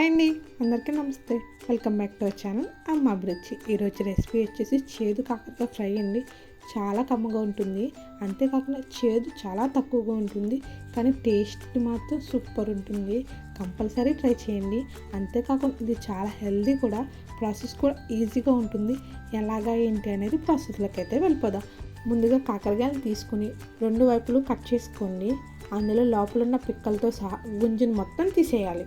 అండి అందరికీ నమస్తే. Welcome back to our channel. Amma Abhiruchi. ఈరోజు రెసిపీ వచ్చేసి చేదు కాకరకాయ ఫ్రై అండి. చాలా కమ్మగా ఉంటుంది. అంతేకాకుండా చేదు చాలా తక్కువగా ఉంటుంది. కానీ టేస్ట్ మాత్రం సూపర్ ఉంటుంది. కంపల్సరీ ట్రై చేయండి. అంతేకాకుండా ఇది చాలా హెల్దీ కూడా. ప్రాసెస్ కూడా ఈజీగా ఉంటుంది. ఎలాగా ఏంటి అనేది ప్రాసెస్లోకి అయితే వెళ్ళిపోదాం. ముందుగా కాకరకాయలు తీసుకుని రెండు వైపులు కట్ చేసుకోండి. అందులో లోపల ఉన్న పిక్కలతో సహా గుంజుని మొత్తం తీసేయాలి.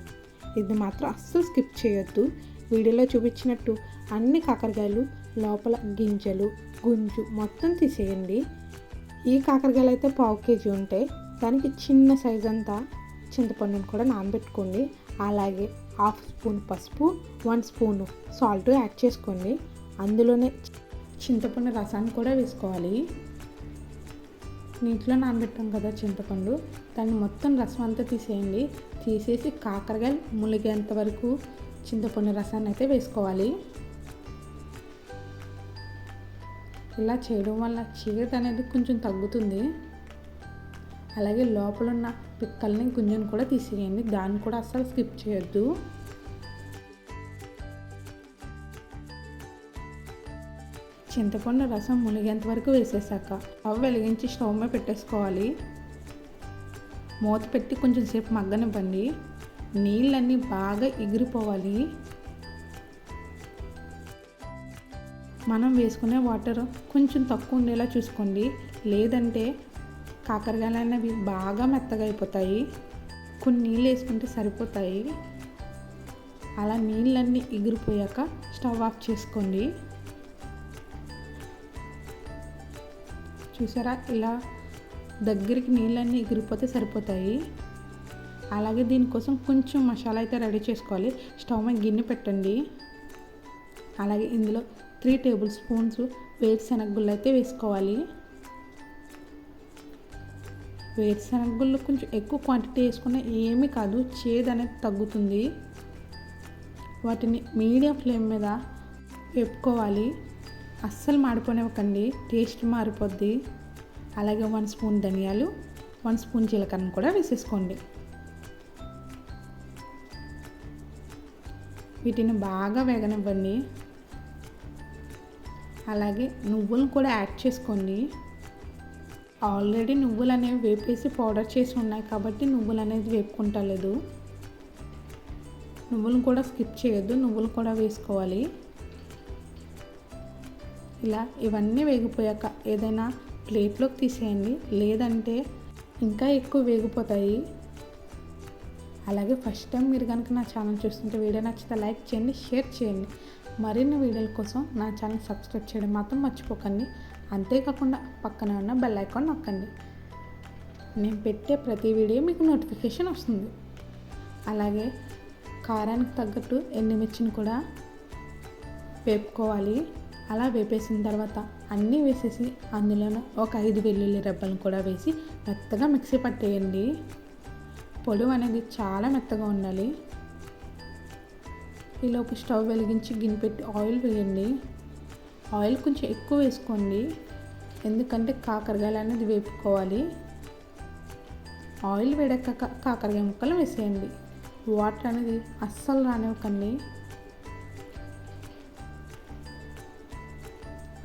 ఇది మాత్రం అస్సలు స్కిప్ చేయొద్దు. వీడియోలో చూపించినట్టు అన్ని కాకరకాయలు లోపల గింజలు గుంజు మొత్తం తీసేయండి. ఈ కాకరకాయలు అయితే పావు కేజీ ఉంటాయి దానికి చిన్న సైజ్ అంతా చింతపండుని కూడా నానబెట్టుకోండి. అలాగే హాఫ్ స్పూన్ పసుపు వన్ స్పూన్ సాల్ట్ యాడ్ చేసుకోండి. అందులోనే చింతపండు రసాన్ని కూడా వేసుకోవాలి. నీటిలో నానబెట్టాం కదా చింతపండు దాన్ని మొత్తం రసం అంతా తీసేయండి. తీసేసి కాకరకాయలు మునిగేంత వరకు చింతపండు రసాన్ని అయితే వేసుకోవాలి. ఇలా చేయడం వల్ల చీకటి అనేది కొంచెం తగ్గుతుంది. అలాగే లోపల ఉన్న పిక్కల్ని గుంజను కూడా తీసేయండి. దాన్ని కూడా అస్సలు స్కిప్ చేయొద్దు. చింతపండు రసం మునిగేంత వరకు వేసేసాక అవి వెలిగించి స్టవ్ మీద పెట్టేసుకోవాలి. మూత పెట్టి కొంచెం సేపు మగ్గనివ్వండి. నీళ్ళన్నీ బాగా ఎగిరిపోవాలి. మనం వేసుకునే వాటర్ కొంచెం తక్కువ ఉండేలా చూసుకోండి. లేదంటే కాకరకాయలు అనేవి బాగా మెత్తగా అయిపోతాయి. కొన్ని నీళ్ళు వేసుకుంటే సరిపోతాయి. అలా నీళ్ళన్నీ ఎగిరిపోయాక స్టవ్ ఆఫ్ చేసుకోండి. చూసారా? ఇలా దగ్గరికి నీళ్ళన్నీ ఎగిరిపోతే సరిపోతాయి. అలాగే దీనికోసం కొంచెం మసాలా అయితే రెడీ చేసుకోవాలి. స్టవ్ మీద గిన్నె పెట్టండి. అలాగే ఇందులో త్రీ టేబుల్ స్పూన్స్ వేరుశనగగుళ్ళు అయితే వేసుకోవాలి. వేరుశనగగుళ్ళు కొంచెం ఎక్కువ క్వాంటిటీ వేసుకున్న ఏమీ కాదు చేదు అనేది తగ్గుతుంది. వాటిని మీడియం ఫ్లేమ్ మీద వేపుకోవాలి. అస్సలు మాడిపోనివ్వకండి టేస్ట్ మారిపోద్ది. అలాగే వన్ స్పూన్ ధనియాలు వన్ స్పూన్ జీలకర్రను కూడా వేసేసుకోండి. వీటిని బాగా వేగనివ్వండి. అలాగే నువ్వులను కూడా యాడ్ చేసుకోండి. ఆల్రెడీ నువ్వులు అనేవి వేపేసి పౌడర్ చేసి ఉన్నాయి కాబట్టి నువ్వులు అనేది వేపుకుంటలేదు. నువ్వులను కూడా స్కిప్ చేయొద్దు నువ్వులు కూడా వేసుకోవాలి. ఇలా ఇవన్నీ వేగిపోయాక ఏదైనా ప్లేట్లోకి తీసేయండి. లేదంటే ఇంకా ఎక్కువ వేగిపోతాయి. అలాగే ఫస్ట్ టైం మీరు కనుక నా ఛానల్ చూస్తుంటే వీడియో నచ్చితే లైక్ చేయండి షేర్ చేయండి. మరిన్ని వీడియోల కోసం నా ఛానల్ సబ్స్క్రైబ్ చేయడం మాత్రం మర్చిపోకండి. అంతేకాకుండా పక్కన ఉన్న బెల్ ఐకాన్ నొక్కండి. నేను పెట్టే ప్రతి వీడియో మీకు నోటిఫికేషన్ వస్తుంది. అలాగే కారానికి తగ్గట్టు ఎండుమిర్చిని కూడా వేపుకోవాలి. అలా వేపేసిన తర్వాత అన్నీ వేసేసి అందులోనే ఒక ఐదు వెల్లుల్లి రెబ్బలను కూడా వేసి మెత్తగా మిక్సీ పట్టేయండి. పొడి అనేది చాలా మెత్తగా ఉండాలి. ఈలోపు స్టవ్ వెలిగించి గిన్నె పెట్టి ఆయిల్ వేయండి. ఆయిల్ కొంచెం ఎక్కువ వేసుకోండి. ఎందుకంటే కాకరకాయలు అనేది వేపుకోవాలి. ఆయిల్ వేడక కాకరకాయ ముక్కలు వేసేయండి. వాటర్ అనేది అస్సలు రానివ్వకండి.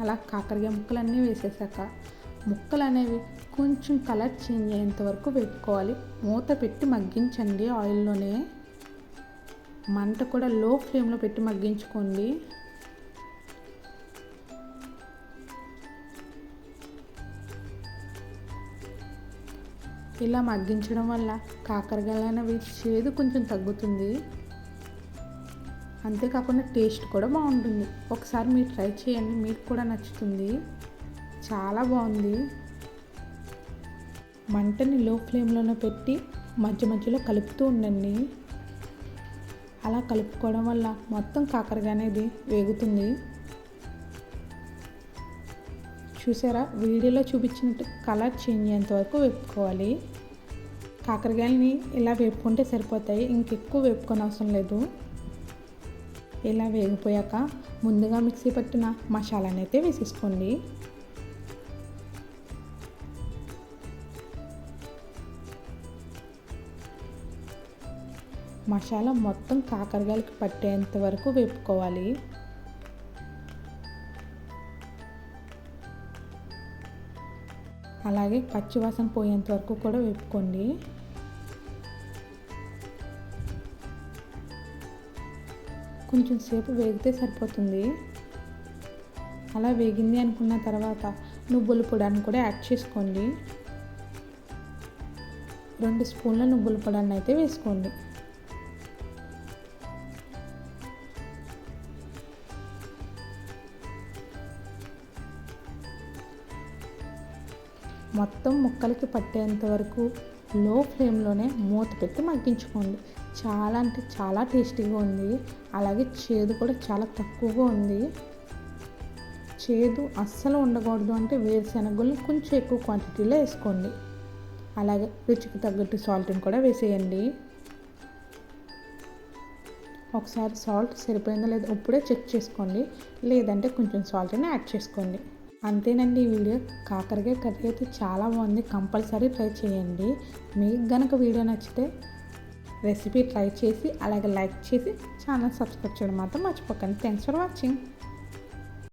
అలా కాకరకాయ ముక్కలన్నీ వేసేసాక ముక్కలు అనేవి కొంచెం కలర్ చేంజ్ అయ్యేంత వరకు వేపుకోవాలి. మూత పెట్టి మగ్గించండి ఆయిల్లోనే. మంట కూడా లో ఫ్లేమ్లో పెట్టి మగ్గించుకోండి. ఇలా మగ్గించడం వల్ల కాకరకాయలు అనేవి చేదు కొంచెం తగ్గుతుంది. అంతేకాకుండా టేస్ట్ కూడా బాగుంటుంది. ఒకసారి మీరు ట్రై చేయండి మీకు కూడా నచ్చుతుంది. చాలా బాగుంది. మంటని లో ఫ్లేమ్లోనే పెట్టి మధ్య మధ్యలో కలుపుతూ ఉండండి. అలా కలుపుకోవడం వల్ల మొత్తం కాకరగా అనేది వేగుతుంది. చూసారా? వీడియోలో చూపించినట్టు కలర్ చేంజ్ అయ్యేంత వరకు వేపుకోవాలి. కాకరకాయలని ఇలా వేపుకుంటే సరిపోతాయి. ఇంకెక్కువ వేపుకొని అవసరం లేదు. ఇలా వేగిపోయాక ముందుగా మిక్సీ పట్టిన మసాలాని అయితే వేసేసుకోండి. మసాలా మొత్తం కాకరకాయలకి పట్టేంత వరకు వేపుకోవాలి. అలాగే పచ్చివాసన పోయేంత వరకు కూడా వేపుకోండి. కొంచెం సేపు వేగితే సరిపోతుంది. అలా వేగింది అనుకున్న తర్వాత నువ్వుల పొడాన్ని కూడా యాడ్ చేసుకోండి. రెండు స్పూన్ల నువ్వుల పొడాన్ని అయితే వేసుకోండి. మొత్తం ముక్కలకి పట్టేంత వరకు లో ఫ్లేమ్లోనే మూత పెట్టి మగ్గించుకోండి. చాలా అంటే చాలా టేస్టీగా ఉంది. అలాగే చేదు కూడా చాలా తక్కువగా ఉంది. చేదు అస్సలు ఉండకూడదు అంటే వేరుశనగలు కొంచెం ఎక్కువ క్వాంటిటీలో వేసుకోండి. అలాగే రుచికి తగ్గట్టు సాల్ట్ని కూడా వేసేయండి. ఒకసారి సాల్ట్ సరిపోయిందో లేదో ఇప్పుడే చెక్ చేసుకోండి. లేదంటే కొంచెం సాల్ట్ని యాడ్ చేసుకోండి. అంతేనండి ఈ వీడియో. కాకరకాయ కర్రీ అయితే చాలా బాగుంది. కంపల్సరీ ట్రై చేయండి. మీకు గనక వీడియో నచ్చితే రెసిపీ ట్రై చేసి అలాగే లైక్ చేసి ఛానల్ సబ్స్క్రైబ్ చేయడం మాత్రం మర్చిపోకండి. Thanks for watching